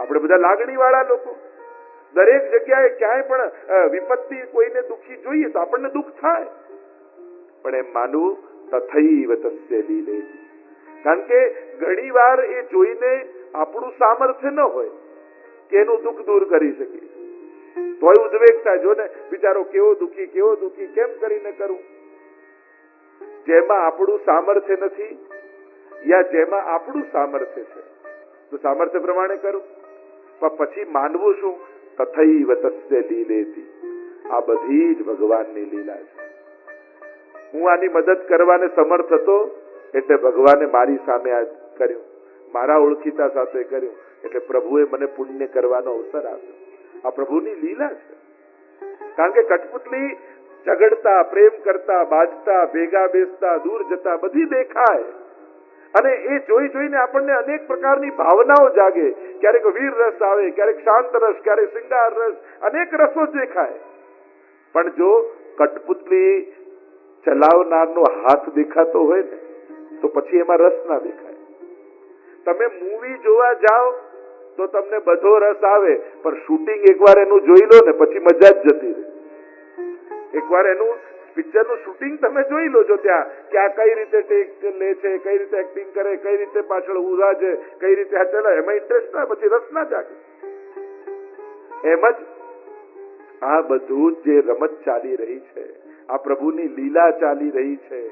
આપણે બધા લાગણી વાળા લોકો. દરેક જગ્યાએ ક્યાંય પણ વિપત્તિ કોઈને દુખી જોઈએ તો આપણને દુઃખ થાય. પણ એમ માનવું તથૈવ તસ્ય લીલે કારણ કે ઘણી વાર એ જોઈને આપણું સામર્થ્ય ન હોય કે એનું દુઃખ દૂર કરી શકીએ. તોય ઉદ્વેગ થાય જો ને, બિચારો કેવો દુઃખી કેવો દુઃખી, કેમ કરીને કરું? જેમાં આપણું સામર્થ્ય નથી, યા જેમાં આપણું સામર્થ્ય છે, તો સામર્થ્ય પ્રમાણે કરું. પણ પછી માનવું શું? તથૈવ તસ્ય લીલેતી આ બધી જ ભગવાનની લીલા છે. હું આની મદદ કરવાને સમર્થ હતો, એટલે ભગવાને મારી સામે આ કર્યું. મારા ઓળખીતા સાથે કર્યું, એટલે પ્રભુએ મને પુણ્ય કરવાનો અવસર આપ્યો. આ પ્રભુની લીલા છે. કારણ કે કઠપુતલી ઝઘડતા, પ્રેમ કરતા, બાજતા, ભેગા બેસતા, દૂર જતા, બધી દેખાય. અને એ જોઈ જોઈને આપણને અનેક પ્રકારની ભાવનાઓ જાગે. ક્યારેક વીર રસ આવે, ક્યારેક શાંત રસ, ક્યારેક શિંગાર રસ, અનેક રસો દેખાય. પણ જો કઠપુતલી ચલાવનારનો હાથ દેખાતો હોય ને, તો પછી એમાં રસ ના દેખાય. તમે મૂવી જોવા જાઓ, તો તમને બધો રસ આવે, પણ શૂટિંગ એકવાર એનું જોઈ લો ને, પછી મજા જ જતી રહે. એકવાર એનું પિક્ચરનું શૂટિંગ તમે જોઈ લો છો ત્યાં. કે આ કઈ રીતે ટેક લે છે, કઈ રીતે એક્ટિંગ કરે, કઈ રીતે પાછળ ઉરા છે, કઈ રીતે આ ચલાવે એમાં ઇન્ટરેસ્ટ ના, પછી રસ ના જાગે. એમ જ આ બધું જે રમત ચાલી રહી છે, આ પ્રભુની લીલા ચાલી રહી છે,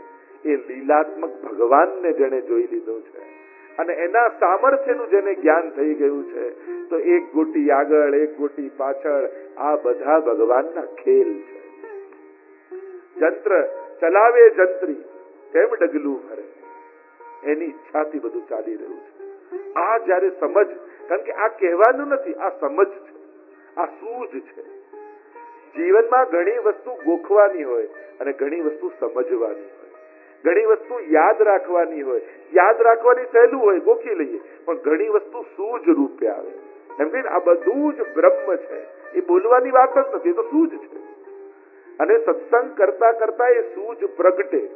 એ લીલાત્મક ભગવાનને જેને જોઈ લીધો છે. અને એના સામર્થ્યનું જેને જ્ઞાન થઈ ગયું છે, તો એક ગોટી આગળ, એક ગોટી પાછળ આ બધા ભગવાનના ખેલ છે. જંત્ર ચલાવે જંત્રી કેમ ડગલું ભરે એની ઈચ્છાથી બધું ચાલી રહ્યું છે. આ જ્યારે સમજ, કારણ કે આ કહેવાનું નથી, આ સમજ છે. આ સૂઝ છે. જીવનમાં ઘણી વસ્તુ ગોખવાની હોય અને ઘણી વસ્તુ સમજવાની હોય. ઘણી વસ્તુ યાદ રાખવાની હોય. યાદ રાખવાની સહેલું હોય, ગોખી લઈએ, પણ ઘણી વસ્તુ સૂઝ રૂપે આવે. એમ કે આ બધું જ બ્રહ્મ છે. એ બોલવાની વાત જ નથી, એ તો સૂઝ છે. અને સત્સંગ કરતા કરતા એ સૂઝ પ્રગટે.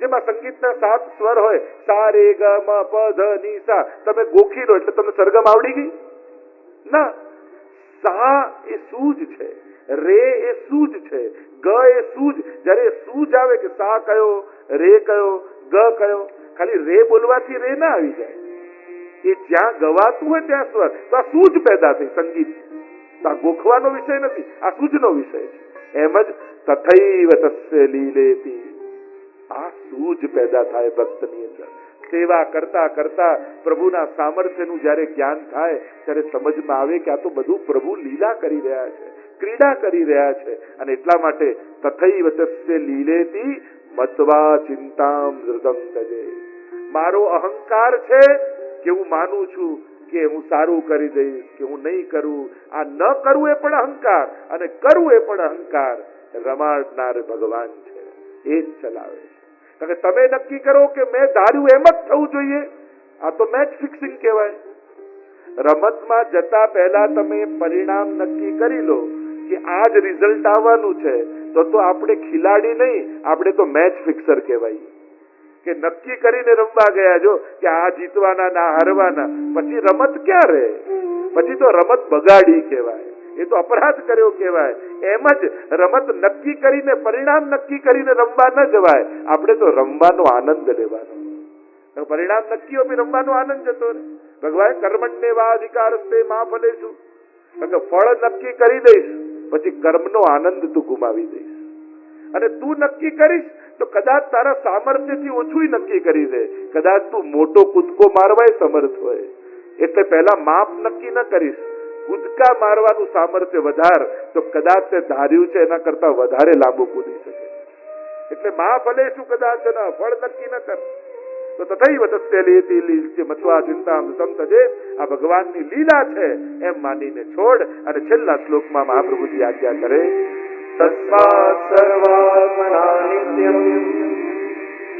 જેમાં સંગીતના સાત સ્વર હોય સા રે ગ, મ, પ, ધ, ની, સા. તમે ગોખી લો એટલે તમને સરગમ આવડી ગઈ? ના. સા એ સૂજ છે, રે એ સૂજ છે, ગ એ સૂજ. જ્યારે સૂજ આવે કે સા કયો, રે કયો, ગ કયો, ખાલી રે બોલવાથી રે ના આવી જાય. એ જ્યાં ગવાતું હોય ત્યાં સ્વર. તો આ સૂજ પેદા થઈ, સંગીત. તો આ ગોખવાનો વિષય નથી, આ સૂજનો વિષય છે. એમ જ તથૈવ લીલેતી. આ સૂઝ પેદા થાય ભક્તની અંદર. સેવા કરતા કરતા પ્રભુના સામર્થ્યનું જ્યારે જ્ઞાન થાય, ત્યારે સમજમાં આવે કે આ તો બધું પ્રભુ લીલા કરી રહ્યા છે, ક્રીડા કરી રહ્યા છે. અને એટલા માટે તથૈવ તસ્ય લીલેતી મતવા ચિંતામ મારો અહંકાર છે કે હું માનું છું કે હું સારું કરી દઈશ, કે હું નહીં કરું. આ ન કરવું એ પણ અહંકાર અને કરવું એ પણ અહંકાર. રમાડનાર ભગવાન છે. એ જ ચલાવે છે. તમે નક્કી કરો કે મેં ધાર્યું એમ જ થવું જોઈએ. આ તો મેચ ફિક્સિંગ કહેવાય. રમતમાં જતા પહેલા તમે પરિણામ નક્કી કરી લો કે આ જ રિઝલ્ટ આવવાનું છે. તો તો આપણે ખિલાડી નહીં, આપણે તો મેચ ફિક્સર કહેવાય. કે નક્કી કરીને રમવા ગયા જો કે આ જીતવાના ના હારવાના. પછી રમત ક્યાં રહે પછી તો રમત બગાડી કહેવાય. એ તો અપરાધ કર્યો કહેવાય. એમ જ રમત નક્કી કરીને, પરિણામ નક્કી કરીને રમવા ન જવાય. આપણે તો રમવાનો આનંદ લેવાનો. પરિણામ નક્કી હોય રમવાનો આનંદ જતો રહે. ભગવાન કર્મણ્ય વા અધિકાર તે માં ફલેશું ફળ નક્કી કરી દઈશ, પછી કર્મનો આનંદ તું ગુમાવી દઈશ. અને તું નક્કી કરીશ તો કદાચ તારા સામર્થ્યથી ઓછું નક્કી કરી દે. કદાચ તું મોટો કૂદકો મારવાય સમર્થ હોય. એટલે પહેલા માપ નક્કી ન કરીશ. કૂદકા મારવાનું સામર્થ્ય વધાર. તો કદાચ તે ધાર્યું છે એના કરતા વધારે લાંબુ કૂદી શકે. એટલે મા ભલે શું કદાચ ના, ફળ નક્કી ન કર. તો તથૈવ તસ્ય લેતી લીલચે મત્વા ચિંતામ તમ તજે. આ ભગવાનની લીલા છે, એમ માનીને છોડ અને છેલ્લા શ્લોકમાં મહાપ્રભુજી આજ્ઞા કરે તસ્માत् સર્વાત્મના નિત્યમ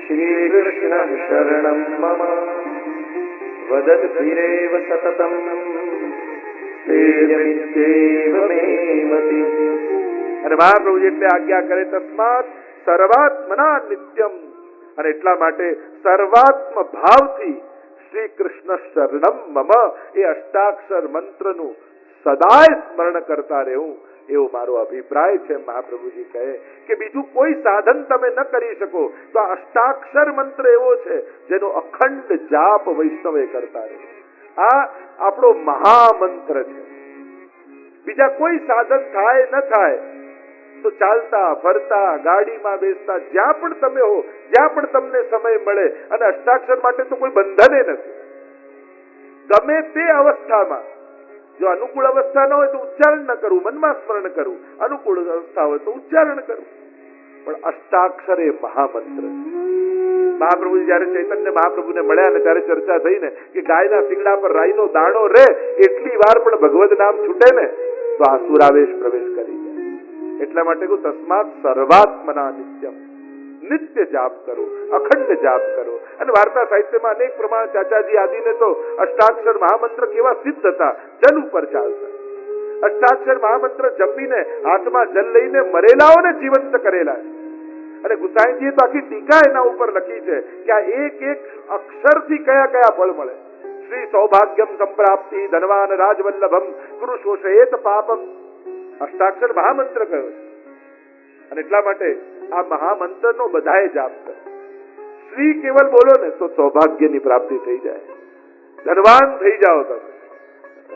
શ્રીકૃષ્ણ શરણમ મમ વદદ્ભિરેવ સતતમ અને મહાપ્રભુજી એટલે આજ્ઞા કરે, તસ્માત સર્વાત્મના નિત્યમ અને એટલા માટે સર્વાત્મ ભાવથી શ્રી કૃષ્ણ શરણમ મમ. એ અષ્ટાક્ષર મંત્રનું સદાય સ્મરણ કરતા રહેવું. એવો મારો અભિપ્રાય છે. મહાપ્રભુજી કહે કે બીજું કોઈ સાધન તમે ન કરી શકો. તો આ અષ્ટાક્ષર મંત્ર એવો છે, જેનો અખંડ જાપ વૈષ્ણવે કરતા રહે. આ આપણો મહામંત્ર છે. બીજા કોઈ સાધન થાય, ન થાય, તો ચાલતા, ફરતા, ગાડીમાં બેસતા, જ્યાં પણ તમે હો, જ્યાં પણ તમને સમય મળે, અને અષ્ટાક્ષર માટે તો કોઈ બંધને નથી. ગમે તે અવસ્થામાં જો અનુકૂળ અવસ્થા ન હોય તો ઉચ્ચારણ ન કરવું મનમાં સ્મરણ કરવું અનુકૂળ અવસ્થા હોય તો ઉચ્ચારણ કરવું પણ અષ્ટાક્ષર એ મહામંત્ર. મહાપ્રભુ જયારે ચૈતન્ય મહાપ્રભુને મળ્યા ને ત્યારે ચર્ચા થઈ ને કે ગાયના શિંગડા પર રાઈનો દાણો રે, એટલી વાર પણ ભગવદ નામ છૂટે ને, તો આ સુરાવેશ પ્રવેશ કરી જાય. એટલા માટે કહું, તસ્માત સર્વાત્મના નિત્યમ નિત્ય જાપ કરો, અખંડ જાપ કરો. અને વાર્તા સાહિત્યમાં અનેક પ્રમાણ ચાચાજી આદિને તો અષ્ટાક્ષર મહામંત્ર કેવા સિદ્ધ હતા. જલ ઉપર ચાલતા. અષ્ટાક્ષર મહામંત્ર જપીને હાથમાં જલ લઈને મરેલાઓને જીવંત કરેલા છે. અને ગુસાઈજીએ તો આખી ટીકા એના ઉપર લખી છે કે આ એક એક અક્ષરથી કયા કયા ફળ મળે. શ્રી સૌભાગ્યમ સંપ્રાપ્તિ ધનવાન રાજવલ્લભમ કૃષોષયેત પાપમ. અષ્ટાક્ષર મહામંત્ર કયો છે. અને એટલા માટે આ મહામંત્રનો બધાએ જાપ કરે. શ્રી કેવલ બોલો ને તો સૌભાગ્યની પ્રાપ્તિ થઈ જાય. ધનવાન થઈ જાઓ તમે.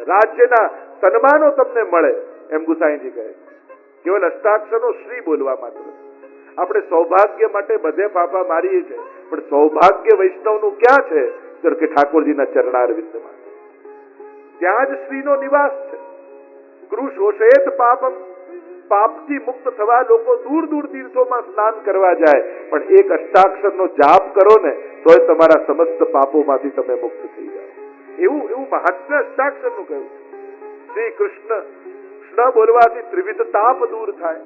રાજ્યના સન્માનો તમને મળે, એમ ગુસાઈજી કહે કેવલ અષ્ટાક્ષરો શ્રી બોલવા માત્ર. આપણે સૌભાગ્ય માટે બધે પાપા મારીએ છીએ, પણ સૌભાગ્ય વૈષ્ણવનું ક્યાં છે તો કે ઠાકોરજીના ચરણારવિંદમાં? ત્યાં જ શ્રીનો નિવાસ છે. કૃષોષેત પાપમ પાપથી મુક્ત થવા લોકો દૂર દૂર તીર્થોમાં સ્નાન કરવા જાય. પણ એક અષ્ટાક્ષરનો જાપ કરો ને, તોય તમારા સમસ્ત પાપોમાંથી તમે મુક્ત થઈ જાઓ. એવું એવું મહાત્મ્ય અષ્ટાક્ષરનું કહ્યું શ્રી કૃષ્ણ કૃષ્ણ બોલવાથી ત્રિવિધ તાપ દૂર થાય.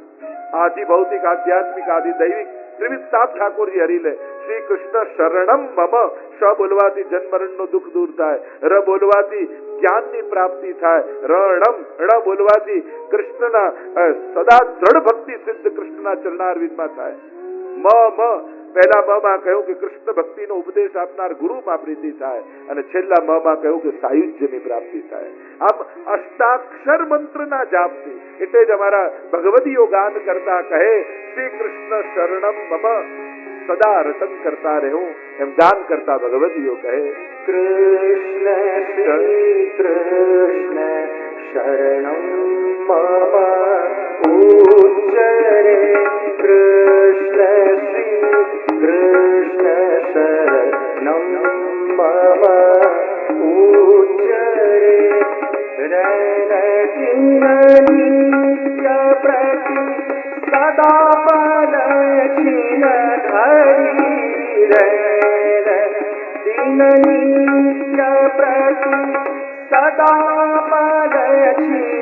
આદિ ભૌતિક, આધ્યાત્મિક, આદિ દૈવિક ત્રિવિધ તાપ ઠાકોરજી હરી લે. શ્રી કૃષ્ણ શરણમ મમ. શ બોલવાથી જન્મરણનું દુઃખ દૂર થાય. ર બોલવાથી જ્ઞાનની પ્રાપ્તિ થાય. રણમ ણ બોલવાથી કૃષ્ણના સદા દ્રઢ ભક્તિ સિદ્ધ કૃષ્ણના ચરણારવિંદમાં થાય. મ મ, પહેલા મ કહ્યું કે કૃષ્ણ ભક્તિનો ઉપદેશ આપનાર ગુરુમાં પ્રીતિ થાય અને છેલ્લા મ માં કહ્યું કે સાયુજ્યની પ્રાપ્તિ થાય. આમ અષ્ટાક્ષર મંત્રના જાપથી, એટલે જ અમારા ભગવદીઓ ગાન કરતા કહે, શ્રી કૃષ્ણ શરણમ મમ. સદા રતન કરતા રહો એમ દાન કરતા ભગવતીઓ કહે કૃષ્ણ શ્રી કૃષ્ણ શરણ મમ ઉચ્ચરે કૃષ્ણ सदा पालयिन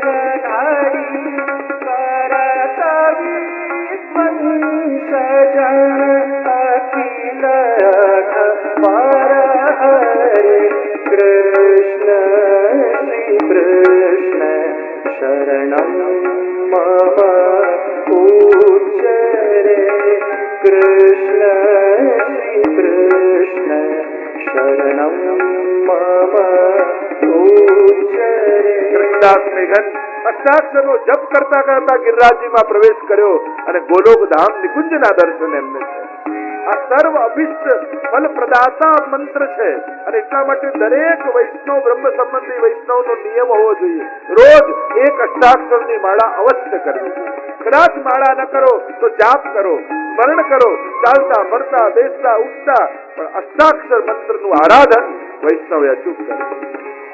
અષ્ટાક્ષરનો જપ કરતા કરતા ગિરિરાજજીમાં પ્રવેશ કર્યો અને ગોલોક ધામ નિકુંજના દર્શન એમને છે. આ સર્વ અભિષ્ટ ફલ પ્રદાતા મંત્ર છે અને એટલા માટે દરેક વૈષ્ણવ બ્રહ્મ સંબંધી વૈષ્ણવનો નિયમ હોવો જોઈએ. રોજ એક અષ્ટાક્ષરની માળા અવશ્ય કરવી કદાચ માળા ન કરો તો જાપ કરો, સ્મરણ કરો, ચાલતા, ફરતા, બેસતા, ઉઠતા, પણ અષ્ટાક્ષર મંત્રનું આરાધન વૈષ્ણવે અચૂક કરવું